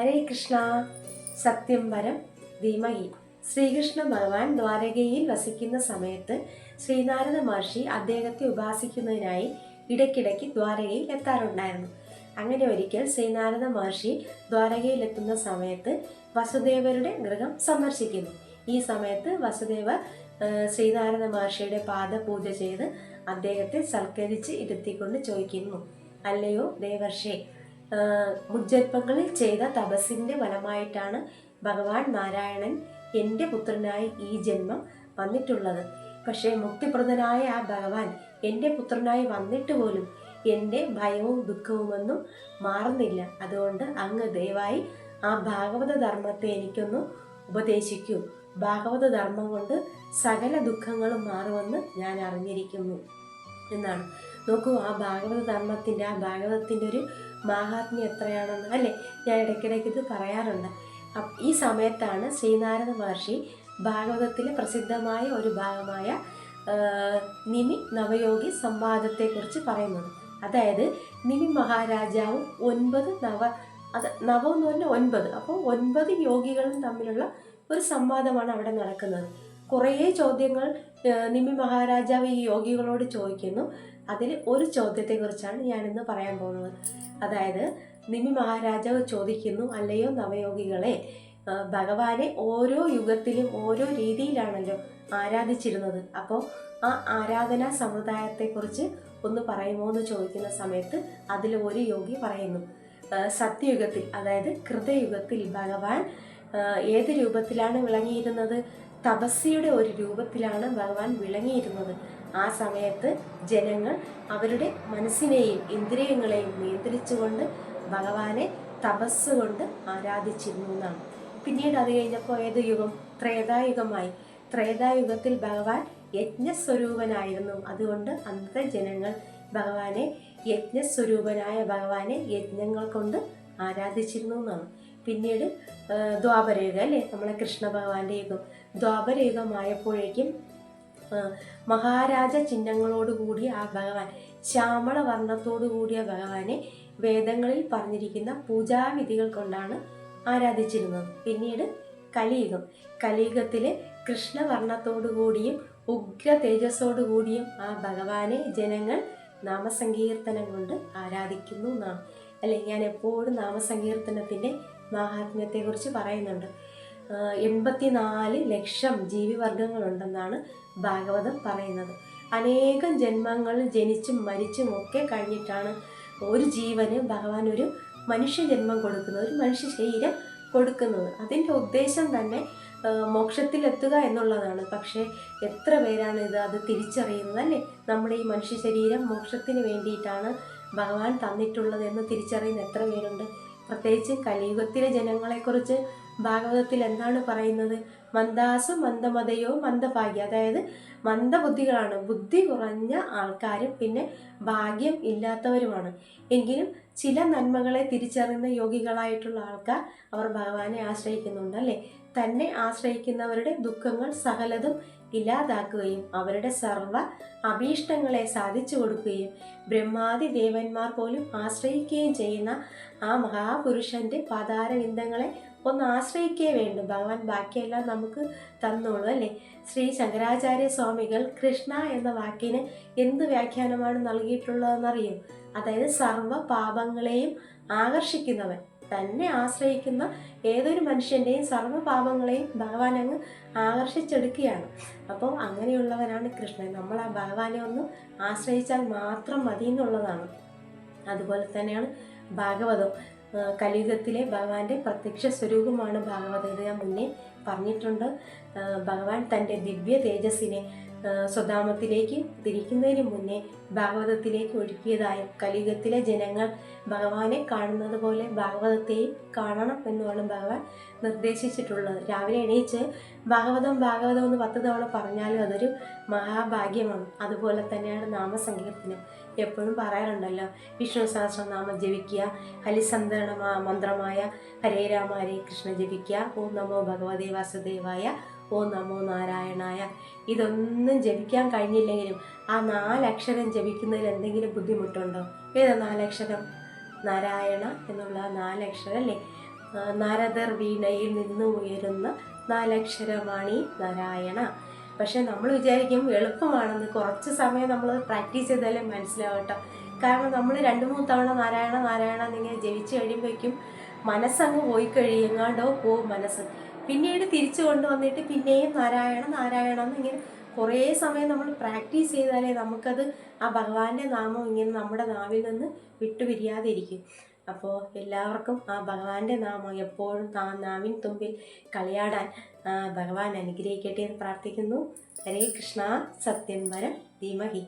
ഹരേ കൃഷ്ണ. സത്യം വരം ധീമഹി. ശ്രീകൃഷ്ണ ഭഗവാൻ ദ്വാരകയിൽ വസിക്കുന്ന സമയത്ത് ശ്രീനാരദ മഹർഷി അദ്ദേഹത്തെ ഉപാസിക്കുന്നതിനായി ഇടയ്ക്കിടയ്ക്ക് ദ്വാരകയിൽ എത്താറുണ്ടായിരുന്നു. അങ്ങനെ ഒരിക്കൽ ശ്രീനാരദ മഹർഷി ദ്വാരകയിൽ എത്തുന്ന സമയത്ത് വസുദേവരുടെ ഗൃഹം സന്ദർശിക്കുന്നു. ഈ സമയത്ത് വസുദേവർ ആ, ശ്രീനാരദ മഹർഷിയുടെ പാദപൂജ ചെയ്ത് അദ്ദേഹത്തെ സൽക്കരിച്ച് ഇരുത്തിക്കൊണ്ട് ചോദിക്കുന്നു അല്ലയോ ദേവർഷേ മുജ്ജന്മങ്ങളിൽ ചെയ്ത തപസ്സിന്റെ ഫലമായിട്ടാണ് ഭഗവാൻ നാരായണൻ എന്റെ പുത്രനായി ഈ ജന്മം വന്നിട്ടുള്ളത്. പക്ഷേ മുക്തിപ്രദനായ ആ ഭഗവാൻ എന്റെ പുത്രനായി വന്നിട്ട് പോലും എന്റെ ഭയവും ദുഃഖവുമൊന്നും മാറുന്നില്ല. അതുകൊണ്ട് അങ്ങ് ദയവായി ആ ഭാഗവത ധർമ്മത്തെ എനിക്കൊന്ന് ഉപദേശിക്കൂ. ഭാഗവത ധർമ്മം കൊണ്ട് സകല ദുഃഖങ്ങളും മാറുമെന്ന് ഞാൻ അറിഞ്ഞിരിക്കുന്നു. എന്നാണ്. നോക്കൂ ആ ഭാഗവത ധർമ്മത്തിന്റെ ആ ഭാഗവതത്തിന്റെ ഒരു മാഹാത്മ്യം എത്രയാണെന്ന് അല്ലേ? ഞാൻ ഇടയ്ക്കിടയ്ക്ക് ഇത് പറയാറുണ്ട്. ഈ സമയത്താണ് ശ്രീനാരദ മഹർഷി ഭാഗവതത്തിലെ പ്രസിദ്ധമായ ഒരു ഭാഗമായ നിമി നവയോഗി സംവാദത്തെക്കുറിച്ച് പറയുന്നത്. അതായത് നിമി മഹാരാജാവും ഒൻപത് നവ അത് നവം എന്ന് പറഞ്ഞാൽ ഒൻപത്. അപ്പോൾ ഒൻപത് യോഗികളും തമ്മിലുള്ള ഒരു സംവാദമാണ് അവിടെ നടക്കുന്നത്. കുറേ ചോദ്യങ്ങൾ നിമി മഹാരാജാവ് ഈ യോഗികളോട് ചോദിക്കുന്നു. അതിൽ ഒരു ചോദ്യത്തെക്കുറിച്ചാണ് ഞാനിന്ന് പറയാൻ പോകുന്നത്. അതായത് നിമി മഹാരാജാവ് ചോദിക്കുന്നു അല്ലയോ നവയോഗികളെ ഭഗവാനെ ഓരോ യുഗത്തിലും ഓരോ രീതിയിലാണല്ലോ ആരാധിച്ചിരുന്നത്? അപ്പോൾ ആ ആരാധനാ സമ്പ്രദായത്തെക്കുറിച്ച് ഒന്ന് പറയുമോ എന്ന് ചോദിക്കുന്ന സമയത്ത് അതിൽ ഒരു യോഗി പറയുന്നു. സത്യയുഗത്തിൽ അതായത് കൃതയുഗത്തിൽ ഭഗവാൻ ഏത് രൂപത്തിലാണ് വിളങ്ങിയിരുന്നത്? തപസ്സിയുടെ ഒരു രൂപത്തിലാണ് ഭഗവാൻ വിളങ്ങിയിരുന്നത്. ആ സമയത്ത് ജനങ്ങൾ അവരുടെ മനസ്സിനെയും ഇന്ദ്രിയങ്ങളെയും നിയന്ത്രിച്ചുകൊണ്ട് ഭഗവാനെ തപസ് കൊണ്ട് ആരാധിച്ചിരുന്നു എന്നാണ്. പിന്നീട് അത് കഴിഞ്ഞപ്പോൾ ഏത് യുഗം? ത്രേതായുഗമായി. ത്രേതായുഗത്തിൽ ഭഗവാൻ യജ്ഞസ്വരൂപനായിരുന്നു. അതുകൊണ്ട് അന്നത്തെ ജനങ്ങൾ ഭഗവാനെ യജ്ഞസ്വരൂപനായ ഭഗവാനെ യജ്ഞങ്ങൾ കൊണ്ട് ആരാധിച്ചിരുന്നു എന്നാണ്. പിന്നീട് ദ്വാപരയുഗം അല്ലേ? നമ്മളെ കൃഷ്ണ ഭഗവാന്റെ യുഗം. ദ്വാപരയുഗമായപ്പോഴേക്കും മഹാരാജ ചിഹ്നങ്ങളോട് കൂടിയ ആ ഭഗവാൻ ശ്യാമള വർണത്തോടു കൂടിയ ഭഗവാനെ വേദങ്ങളിൽ പറഞ്ഞിരിക്കുന്ന പൂജാവിധികൾ കൊണ്ടാണ് ആരാധിച്ചിരുന്നത്. പിന്നീട് കലിയുഗം. കലിയുഗത്തിലെ കൃഷ്ണവർണത്തോടു കൂടിയും ഉഗ്ര തേജസ്സോടു കൂടിയും ആ ഭഗവാനെ ജനങ്ങൾ നാമസങ്കീർത്തനം കൊണ്ട് ആരാധിക്കുന്നു എന്നാണ്. അല്ലെ? ഞാൻ എപ്പോഴും നാമസങ്കീർത്തനത്തിന്റെ മാഹാത്മ്യത്തെക്കുറിച്ച് പറയുന്നുണ്ട്. എൺപത്തിനാല് ലക്ഷം ജീവിവർഗങ്ങളുണ്ടെന്നാണ് ഭാഗവതം പറയുന്നത്. അനേകം ജന്മങ്ങൾ ജനിച്ചും മരിച്ചും ഒക്കെ കഴിഞ്ഞിട്ടാണ് ഒരു ജീവന് ഭഗവാൻ ഒരു മനുഷ്യജന്മം കൊടുക്കുന്നത് ഒരു മനുഷ്യ ശരീരം കൊടുക്കുന്നത്. അതിന്റെ ഉദ്ദേശം തന്നെ മോക്ഷത്തിലെത്തുക എന്നുള്ളതാണ്. പക്ഷേ എത്ര പേരാണ് ഇത് അത് തിരിച്ചറിയുന്നത് അല്ലേ? നമ്മുടെ ഈ മനുഷ്യ ശരീരം മോക്ഷത്തിന് വേണ്ടിയിട്ടാണ് ഭഗവാൻ തന്നിട്ടുള്ളത് എന്ന് തിരിച്ചറിയുന്ന എത്ര പേരുണ്ട്? പ്രത്യേകിച്ച് കലിയുഗത്തിലെ ജനങ്ങളെക്കുറിച്ച് ഭാഗവതത്തിൽ എന്താണ് പറയുന്നത്? മന്ദാസു മന്ദമതയോ മന്ദഭാഗ്യ. അതായത് മന്ദബുദ്ധികളാണ്. ബുദ്ധി കുറഞ്ഞ ആൾക്കാരും പിന്നെ ഭാഗ്യം ഇല്ലാത്തവരുമാണ്. എങ്കിലും ചില നന്മകളെ തിരിച്ചറിയുന്ന യോഗികളായിട്ടുള്ള ആൾക്കാർ അവർ ഭഗവാനെ ആശ്രയിക്കുന്നുണ്ട് അല്ലേ? തന്നെ ആശ്രയിക്കുന്നവരുടെ ദുഃഖങ്ങൾ സകലതും ഇല്ലാതാക്കുകയും അവരുടെ സർവ അഭീഷ്ടങ്ങളെ സാധിച്ചു കൊടുക്കുകയും ബ്രഹ്മാതി ദേവന്മാർ പോലും ആശ്രയിക്കുകയും ചെയ്യുന്ന ആ മഹാപുരുഷന്റെ പതാരവിന്ദങ്ങളെ ഒന്ന് ആശ്രയിക്കേ വേണ്ടു. ഭഗവാൻ ബാക്കിയെല്ലാം നമുക്ക് തന്നോളൂ അല്ലേ? ശ്രീ ശങ്കരാചാര്യ സ്വാമികൾ കൃഷ്ണ എന്ന വാക്കിന് എന്ത് വ്യാഖ്യാനമാണ് നൽകിയിട്ടുള്ളതെന്നറിയും? അതായത് സർവ പാപങ്ങളെയും ആകർഷിക്കുന്നവൻ. തന്നെ ആശ്രയിക്കുന്ന ഏതൊരു മനുഷ്യന്റെയും സർവ പാപങ്ങളെയും ഭഗവാൻ അങ്ങ് ആകർഷിച്ചെടുക്കുകയാണ്. അപ്പോൾ അങ്ങനെയുള്ളവനാണ് കൃഷ്ണൻ. നമ്മൾ ആ ഭഗവാനെ ഒന്ന് ആശ്രയിച്ചാൽ മാത്രം മതി എന്നുള്ളതാണ് അതുപോലെ തന്നെയാണ് ഭാഗവതം. കലിയുഗത്തിലെ ഭഗവാന്റെ പ്രത്യക്ഷ സ്വരൂപമാണ് ഭാഗവതം. ഞാൻ മുന്നേ പറഞ്ഞിട്ടുണ്ട്. ഭഗവാൻ തന്റെ ദിവ്യ തേജസ്സിനെ സ്വധാമത്തിലേക്ക് തിരിക്കുന്നതിന് മുന്നേ ഭാഗവതത്തിലേക്ക് ഒഴുക്കിയതായും കലിയുഗത്തിലെ ജനങ്ങൾ ഭഗവാനെ കാണുന്നത് പോലെ ഭാഗവതത്തെയും കാണണം എന്നുമാണ് ഭഗവാൻ നിർദ്ദേശിച്ചിട്ടുള്ളത്. രാവിലെ എണീച്ച് ഭാഗവതം ഭാഗവതം എന്ന് പത്ത് തവണ പറഞ്ഞാലും അതൊരു മഹാഭാഗ്യമാണ്. അതുപോലെ തന്നെയാണ് നാമസങ്കീർത്തനം. എപ്പോഴും പറയാറുണ്ടല്ലോ വിഷ്ണു സഹസ്രനാമം ജപിക്കുക ഹരിസന്തരണ മന്ത്രമായ ഹരേ രാമ ഹരേ കൃഷ്ണ ജപിക്കുക ഓം നമോ ഭഗവതേ വാസുദേവായ ഓം നമോ നാരായണായ. ഇതൊന്നും ജപിക്കാൻ കഴിഞ്ഞില്ലെങ്കിലും ആ നാലക്ഷരം ജപിക്കുന്നതിൽ എന്തെങ്കിലും ബുദ്ധിമുട്ടുണ്ടോ? ഏതാ നാലക്ഷരം? നാരായണ എന്നുള്ള നാലക്ഷരം അല്ലേ നാരദർ വീണയിൽ നിന്ന് ഉയരുന്ന നാലക്ഷരമാണി നാരായണ. പക്ഷെ നമ്മൾ വിചാരിക്കും എളുപ്പമാണെന്ന് കുറച്ച് സമയം നമ്മൾ പ്രാക്ടീസ് ചെയ്താലേ മനസ്സിലാവട്ടോ. കാരണം നമ്മൾ രണ്ട് മൂന്ന് തവണ നാരായണ നാരായണ എന്നിങ്ങനെ ജനിച്ചു കഴിയുമ്പോഴേക്കും മനസ്സങ്ങ് പോയി കഴിയങ്ങാണ്ടോ പോവും മനസ്സ്. പിന്നീട് തിരിച്ചു കൊണ്ടുവന്നിട്ട് പിന്നെയും നാരായണ നാരായണ എന്നിങ്ങനെ കുറേ സമയം നമ്മൾ പ്രാക്ടീസ് ചെയ്താലേ നമുക്കത് ആ ഭഗവാന്റെ നാമം ഇങ്ങനെ നമ്മുടെ നാവിൽ നിന്ന് വിട്ടുപിരിയാതിരിക്കും. അപ്പോൾ എല്ലാവർക്കും ആ ഭഗവാന്റെ നാമം എപ്പോഴും ആ നാവിൻ തുമ്പിൽ കളിയാടാൻ ഭഗവാൻ അനുഗ്രഹിക്കട്ടെ എന്ന് പ്രാർത്ഥിക്കുന്നു. ഹരേ കൃഷ്ണ സത്യം വരം ധീമഹി.